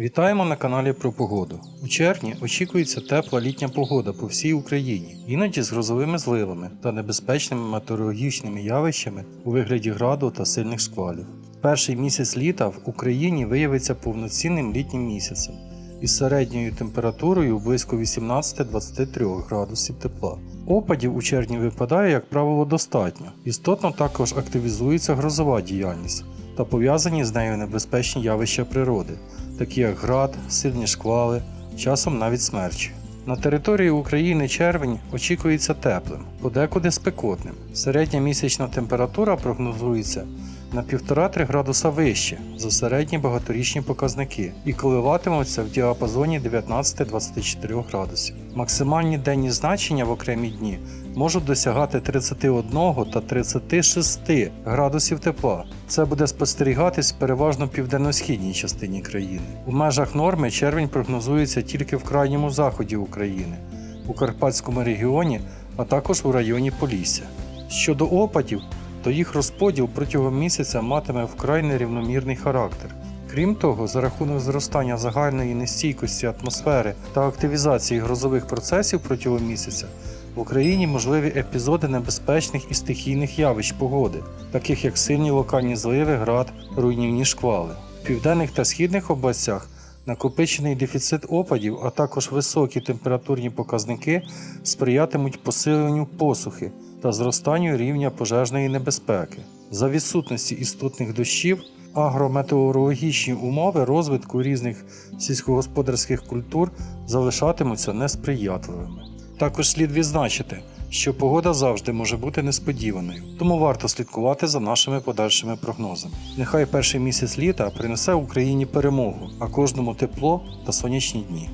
Вітаємо на каналі про погоду. У червні очікується тепла літня погода по всій Україні, іноді з грозовими зливами та небезпечними метеорологічними явищами у вигляді граду та сильних шквалів. Перший місяць літа в Україні виявиться повноцінним літнім місяцем із середньою температурою близько 18-23 градусів тепла. Опадів у червні випадає, як правило, достатньо. Істотно також активізується грозова діяльність та пов'язані з нею небезпечні явища природи, такі як град, сильні шквали, часом навіть смерчі. На території України червень очікується теплим, подекуди спекотним. Середня місячна температура прогнозується на 1,5-3 градуса вище за середні багаторічні показники і коливатимуться в діапазоні 19-24 градусів. Максимальні денні значення в окремі дні можуть досягати 31 та 36 градусів тепла. Це буде спостерігатись переважно в південно-східній частині країни. У межах норми червень прогнозується тільки в крайньому заході України, у Карпатському регіоні, а також у районі Полісся. Щодо опадів, то їх розподіл протягом місяця матиме вкрай нерівномірний характер. Крім того, за рахунок зростання загальної нестійкості атмосфери та активізації грозових процесів протягом місяця в Україні можливі епізоди небезпечних і стихійних явищ погоди, таких як сильні локальні зливи, град, руйнівні шквали. В південних та східних областях накопичений дефіцит опадів, а також високі температурні показники сприятимуть посиленню посухи та зростанню рівня пожежної небезпеки. За відсутності істотних дощів агрометеорологічні умови розвитку різних сільськогосподарських культур залишатимуться несприятливими. Також слід відзначити, що погода завжди може бути несподіваною, тому варто слідкувати за нашими подальшими прогнозами. Нехай перший місяць літа принесе Україні перемогу, а кожному тепло та сонячні дні.